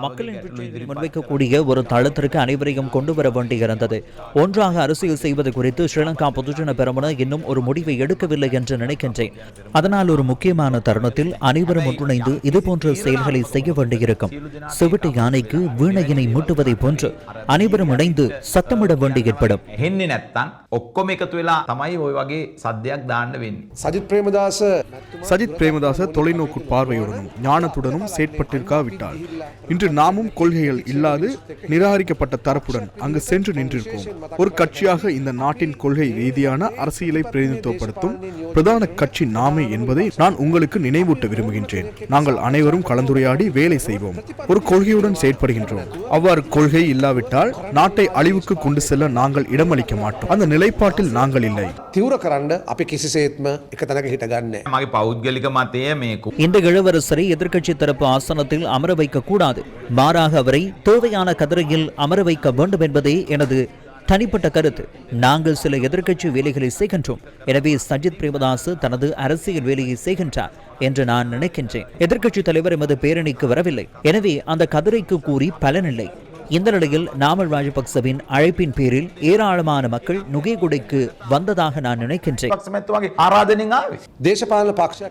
மக்களின் பிரச்சனைகளை முன்வைக்கக்கூடிய ஒரு தளத்திற்கு அனைவரையும் கொண்டு வர வேண்டியிருந்தது. ஒன்றாக அரசியல் செய்வது குறித்து ஸ்ரீலங்கா பொதுஜன பெரமுன இன்னும் ஒரு முடிவை எடுக்கவில்லை என்று நினைக்கின்றேன். அதனால் ஒரு முக்கியமான தருணத்தில் அனைவரும் ஒன்றிணைந்து இதுபோன்ற செயல்களை செய்ய வேண்டியிருக்கும். செவிட்டு யானைக்கு வீணையினை மூட்டுவதைப் போன்று அனைவரும் இணைந்து சத்தமிட வேண்டி ஏற்படும் හෙන්නේ නැත්තං ඔක්කොම එකතු වෙලා තමයි ඔය වගේ සද්‍යයක් දාන්න වෙන්නේ. සජිත් ප්‍රේමදාස சஜித் பிரேமதாச தொலைநோக்கு பார்வையுடனும் ஞானத்துடனும் செயற்பட்டிருக்காவிட்டால் இன்று நாமும் கொள்கைகள் இல்லாது நிராகரிக்கப்பட்ட தரப்புடன் அங்கு சென்று நின்றிருக்கோம் ஒரு கட்சியாக இந்த நாட்டின் கொள்கை ரீதியான அரசியலை பிரதிநிதித்துவப்படுத்தும் பிரதான கட்சி நாமே என்பதை நான் உங்களுக்கு நினைவூட்ட விரும்புகின்றேன் நாங்கள் அனைவரும் கலந்துரையாடி வேலை செய்வோம் ஒரு கொள்கையுடன் செயற்படுகின்றோம் அவ்வாறு கொள்கை இல்லாவிட்டால் ஆனால் நாட்டை அழிவுக்கு கொண்டு செல்ல நாங்கள் இடமளிக்க மாட்டோம். அந்த நிலைப்பாட்டில் நாங்கள் இல்லை. தீவிர கரண்ட இந்த இளவரசரை எதிர்க்கட்சி தரப்பு ஆசனத்தில் அமர வைக்க கூடாது. மாறாக அவரை தேவையான கதிரையில் அமர வைக்க வேண்டும் என்பதே எனது தனிப்பட்ட கருத்து. நாங்கள் சில எதிர்க்கட்சி வேலைகளை செய்கின்றோம். எனவே சஜித் பிரேமதாசு தனது அரசியல் வேலையை செய்கின்றார் என்று நான் நினைக்கின்றேன். எதிர்க்கட்சி தலைவர் எமது பேரணிக்கு வரவில்லை. எனவே அந்த கதிரைக்கு கூறி பலனில்லை. இந்த நிலையில் நாமல் ராஜபக்சவின் அழைப்பின் பேரில் ஏராளமான மக்கள் நுகைகுடைக்கு வந்ததாக நான் நினைக்கின்றேன்.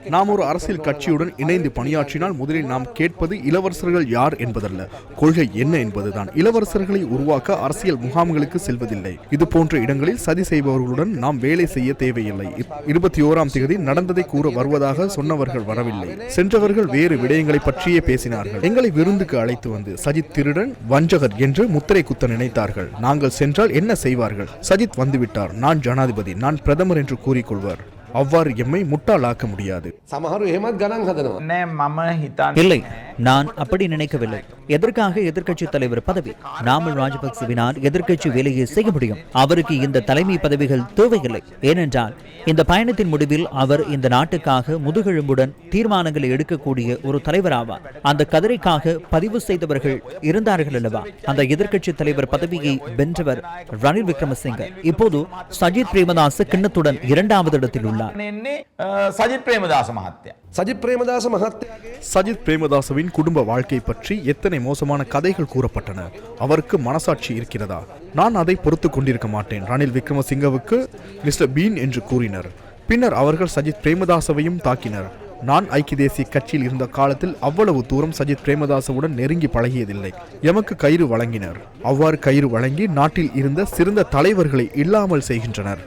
நாம் ஒரு அரசியல் கட்சியுடன் இணைந்து பணியாற்றினால் முதலில் நாம் கேட்பது இளவரசர்கள் யார் என்பதல்ல. கொள்கை என்ன என்பதுதான். இளவரசர்களை உருவாக்க அரசியல் முகாம்களுக்கு செல்வதில்லை. இது போன்ற இடங்களில் சதி செய்பவர்களுடன் நாம் வேலை செய்ய தேவையில்லை. இருபத்தி ஓராம் தேதி நடந்ததை கூற வருவதாக சொன்னவர்கள் வரவில்லை. சென்றவர்கள் வேறு விடயங்களை பற்றியே பேசினார்கள். எங்களை விருந்துக்கு அழைத்து வந்து சஜித் திருடன் வஞ்சகர் தலைவர் என்று முத்திரை குத்த நினைத்தார்கள். நாங்கள் சென்றால் என்ன செய்வார்கள்? சஜித் வந்துவிட்டார். நான் ஜனாதிபதி. நான் பிரதமர் என்று கூறிக்கொள்வார். அவ்வாறு எம்மை முட்டாளாக்க முடியாது. இல்லை. நான் அப்படி நினைக்கவில்லை. எதற்காக எதிர்கட்சி தலைவர் பதவி? நாமல் ராஜபக்சவினால் எதிர்கட்சி வேலையை செய்ய முடியும். அவருக்கு இந்த தலைமை பதவிகள் தேவையில்லை. ஏனென்றால் இந்த பயணத்தின் முடிவில் அவர் இந்த நாட்டுக்காக முதுகெலும்புடன் தீர்மானங்களை எடுக்கக்கூடிய ஒரு தலைவர் ஆவார் அந்த கதிரைக்காக பதிவு செய்தவர்கள் இருந்தார்கள் அல்லவா? அந்த எதிர்கட்சி தலைவர் பதவியை வென்றவர் ரணில் விக்ரமசிங்க இப்போது சஜித் பிரேமதாஸ் கிண்ணத்துடன் இரண்டாவது இடத்தில் உள்ளார். சஜித் பிரேமதாச மகத்யா சஜித் பிரேமதாச சஜித் பிரேமதாசவின் குடும்ப வாழ்க்கை பற்றி எத்தனை மோசமான கதைகள் கூறப்பட்டன? அவருக்கு மனசாட்சி இருக்கிறதா? நான் அதை பொறுத்து கொண்டிருக்க மாட்டேன் ரணில் விக்ரமசிங்கவுக்கு மிஸ்டர் பீன் என்று கூறினர். பின்னர் அவர்கள் சஜித் பிரேமதாசவையும் தாக்கினர். நான் ஐக்கிய தேசிய கட்சியில் இருந்த காலத்தில் அவ்வளவு தூரம் சஜித் பிரேமதாசவுடன் நெருங்கி பழகியதில்லை. எமக்கு கயிறு வழங்கினர். அவ்வாறு கயிறு வழங்கி நாட்டில் இருந்த சிறந்த தலைவர்களை இல்லாமல் செய்கின்றனர்.